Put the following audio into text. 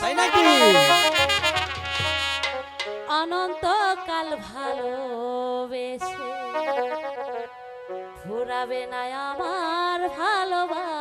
তাই নাকি? অনন্তকাল ভালোবেসে ফুরাবে না আমার ভালোবাসা।